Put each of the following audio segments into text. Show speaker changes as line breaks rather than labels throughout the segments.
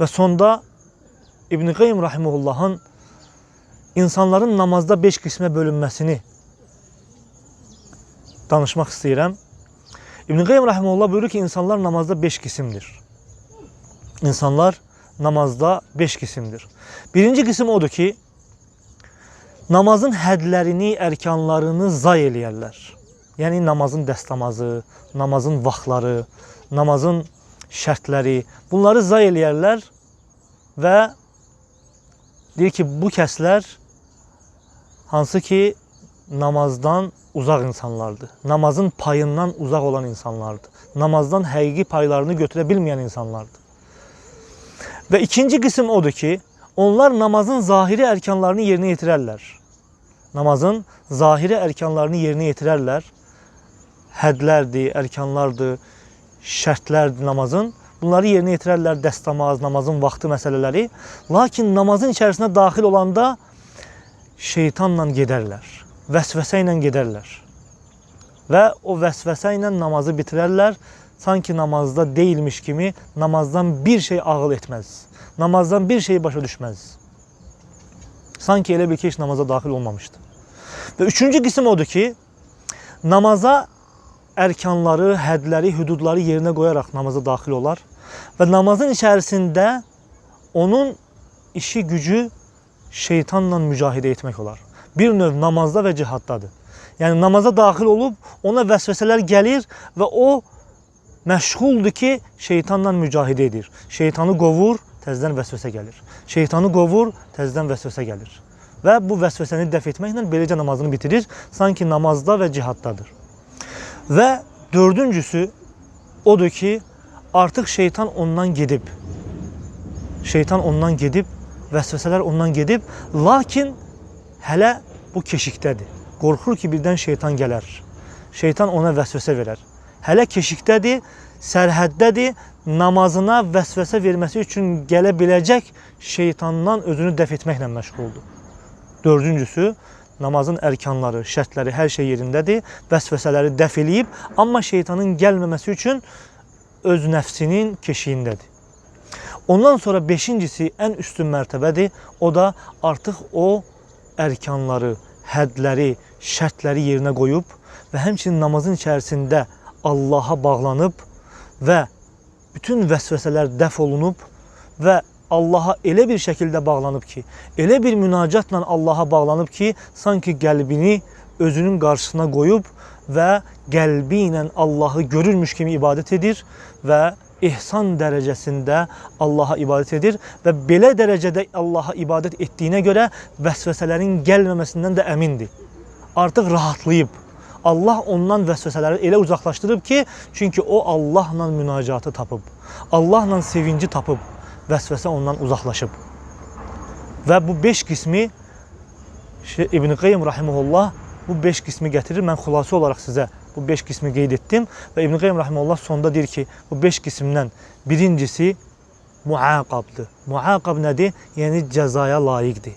Ve sonda İbn Qayyim rahimehullah'ın insanların namazda 5 qismə bölünməsini danışmaq istəyirəm. İbn Qayyim rahimehullah buyurur ki, insanlar namazda 5 qismdir. İnsanlar namazda 5 qismdir. Birinci qism odur ki, namazın hədlərini, ərkanlarını zay eləyərlər. Yəni namazın dəstəmazı, namazın vaxtları, namazın şərtləri, bunları zay eləyərlər və deyir ki, bu kəslər hansı ki namazdan uzaq insanlardır. Namazın payından uzaq olan insanlardır. Namazdan həqiqi paylarını götürə bilməyən insanlardır. Və ikinci qism odur ki, onlar namazın zahiri ərkanlarını yerinə yetirərlər. Namazın zahiri ərkanlarını yerinə yetirərlər. Hədlərdir, ərkanlardır, şərtlərdir namazın. Bunları yerinə yetirərlər, dəstəmaz, namazın vaxtı məsələləri. Lakin namazın içərisinə daxil olanda şeytanla gedərlər. Vəsvəsə ilə gedərlər. Və o vəsvəsə ilə namazı bitirərlər. Sanki namazda değilmiş kimi namazdan bir şey ağıl etməz. Namazdan bir şey başa düşməz. Sanki elə bir ki, heç namaza daxil olmamışdı. Və üçüncü qism odur ki, namaza ərkanları, hədləri, hüdudları yerinə qoyaraq namaza daxil olar və namazın içərisində onun işi gücü şeytanla mücahidə etmək olar. Bir növ namazda və cihaddadır. Yəni namaza daxil olub ona vəsvəsələr gəlir və o məşğuldur ki, şeytanla mücahidə edir. Şeytanı qovur, təzədən vəsvəsə gəlir. Şeytanı qovur, təzədən vəsvəsə gəlir. Və bu vəsvəsəni dəf etməklə beləcə namazını bitirir, sanki namazda və cihaddadır. Və dördüncüsü odur ki, artıq şeytan ondan gedib. Şeytan ondan gedib, vəsvəsələr ondan gedib, lakin hələ bu keşikdədir. Qorxur ki, birdən şeytan gələr. Şeytan ona vəsvəsə verər. Hələ keşikdədir, sərhəddədir, namazına vəsvəsə verməsi üçün gələ biləcək şeytandan özünü dəf etməklə məşğuldur. Dördüncüsü, namazın ərkanları, şərtləri, hər şey yerindədir. Vəsvəsələri dəf eləyib, amma şeytanın gəlməməsi üçün öz nəfsinin keşiyindədir. Ondan sonra beşincisi ən üstün mərtəbədir. O da artıq o ərkanları, hədləri, şərtləri yerinə qoyub və həmçinin namazın içərisində Allaha bağlanıb və bütün vəsvəsələr dəf olunub və Allaha elə bir şəkildə bağlanıb ki, elə bir münacatla Allaha bağlanıb ki, sanki qəlbini özünün qarşısına qoyub və qəlbi Allahı görürmüş kimi ibadət edir və ehsan dərəcəsində Allaha ibadət edir və belə dərəcədə Allaha ibadət etdiyinə görə vəsvəsələrin gəlməməsindən də əmindir. Artıq rahatlayıb. Allah ondan vəsvəsələri elə uzaqlaşdırıb ki, çünki o Allahla münacatı tapıb. Allahla sevinci tapıb. Vəsvəsə ondan uzaqlaşıb. Və bu 5 qismi İbn Qayyim rahimehullah bu 5 qismi gətirir. Mən xülasə olaraq sizə bu 5 qismi qeyd etdim və İbn Qayyim rahimehullah sonda deyir ki, bu 5 qismdən birincisi muaqabdır. Muaqab nədir? Yəni cəzaya layiqdir.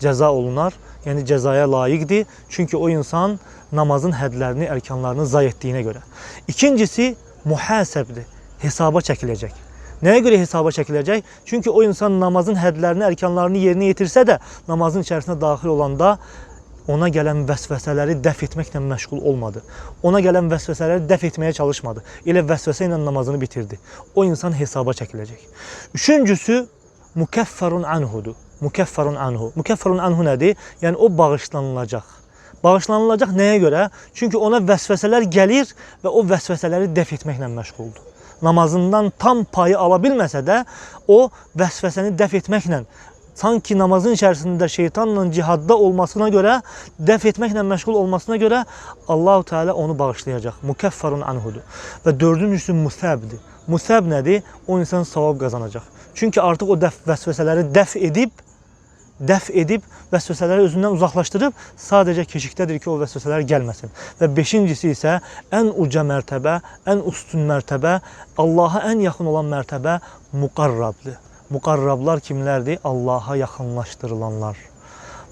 Cəza olunar, yəni cəzaya layiqdir. Çünki o insan namazın hədlərini, ərkanlarını zay etdiyinə görə. İkincisi muhasəbdir. Hesaba çəkiləcək. Nəyə görə hesaba çəkiləcək? Çünki o insan namazın hədlərini, ərkanlarını yerinə yetirsə də, namazın içərisinə daxil olanda ona gələn vəsvəsələri dəf etməklə məşğul olmadı. Ona gələn vəsvəsələri dəf etməyə çalışmadı. Elə vəsvəsə namazını bitirdi. O insan hesaba çəkiləcək. Üçüncüsü mukəffərun anhudur. Mukəffərun anhu. Mukəffərun anhu nədir? Yəni o bağışlanılacaq. Bağışlanılacaq nəyə görə? Çünki ona vəsvəsələr gəlir və o vəsvəsələri dəf etməklə məşğuldur. Namazından tam payı ala bilməsə də o vəsvəsəni dəf etməklə sanki namazın içərisində şeytanla cihadda olmasına görə, dəf etməklə məşğul olmasına görə Allahu Teala onu bağışlayacaq. Mukəffərun anhudur. Və dördüncüsü musəbdir. Musəb nədir? O insan savab qazanacaq. Çünki artıq o dəf vəsvəsələri dəf edib dəf edib vəsvəsələri özündən uzaqlaşdırıb sadəcə keşikdədir ki, o vəsvəsələr gəlməsin. Və beşincisi isə ən uca mərtəbə, ən üstün mərtəbə, Allaha ən yaxın olan mərtəbə muqarrabdır. Muqarrablar kimlərdir? Allaha yaxınlaşdırılanlar.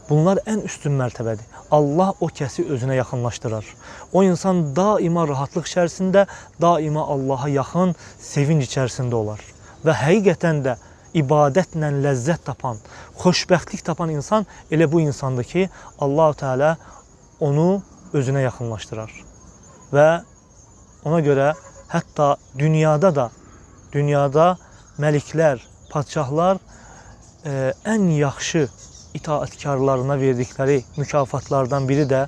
Bunlar ən üstün mərtəbədir. Allah o kəsi özünə yaxınlaşdırar. O insan daima rahatlıq içərisində, daima Allaha yaxın sevinc içərisində olar. Və həqiqətən də ibadətlə ləzzət tapan, xoşbəxtlik tapan insan elə bu insandır ki, Allahu Teala onu özünə yaxınlaşdırar. Və ona görə hətta dünyada da dünyada məliklər, padşahlar e, ən yaxşı itaatkarlarına verdikləri mükafatlardan biri də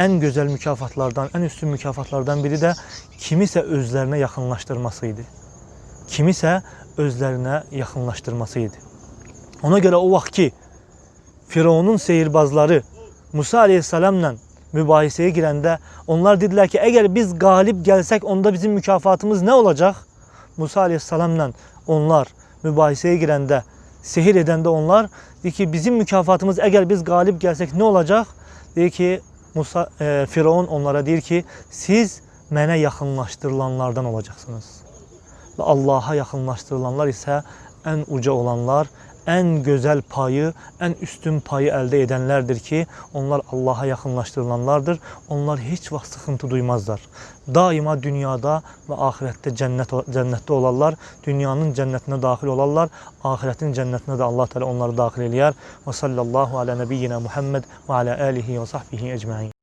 ən gözəl mükafatlardan, ən üstün mükafatlardan biri də kimisə özlərinə yaxınlaşdırması idi. Kimisə özlərinə yaxınlaşdırması idi. Ona görə o vaxt ki Firavunun seyirbazları Musa aleyhissalamla mübahisəyə girəndə onlar dedilər ki, əgər biz qalib gəlsək onda bizim mükafatımız nə olacaq? Musa aleyhissalamla onlar mübahisəyə girəndə, sehir edəndə onlar deyir ki, bizim mükafatımız əgər biz qalib gəlsək nə olacaq? Deyir ki, Musa e, Firavun onlara deyir ki, siz mənə yaxınlaşdırılanlardan olacaqsınız. Və Allaha yaxınlaşdırılanlar isə ən uca olanlar, ən gözəl payı, ən üstün payı əldə edənlərdir ki, onlar Allaha yaxınlaşdırılanlardır. Onlar heç vaxt sıxıntı duymazlar. Daima dünyada və axirətdə cənnət cənnətdə olarlar. Dünyanın cənnətinə daxil olarlar. Axirətin cənnətinə də Allah Teala onları daxil eləyər. Və sallallahu ala nəbiyyina Muhammed və ala alihi və sahbihi ecmaîn.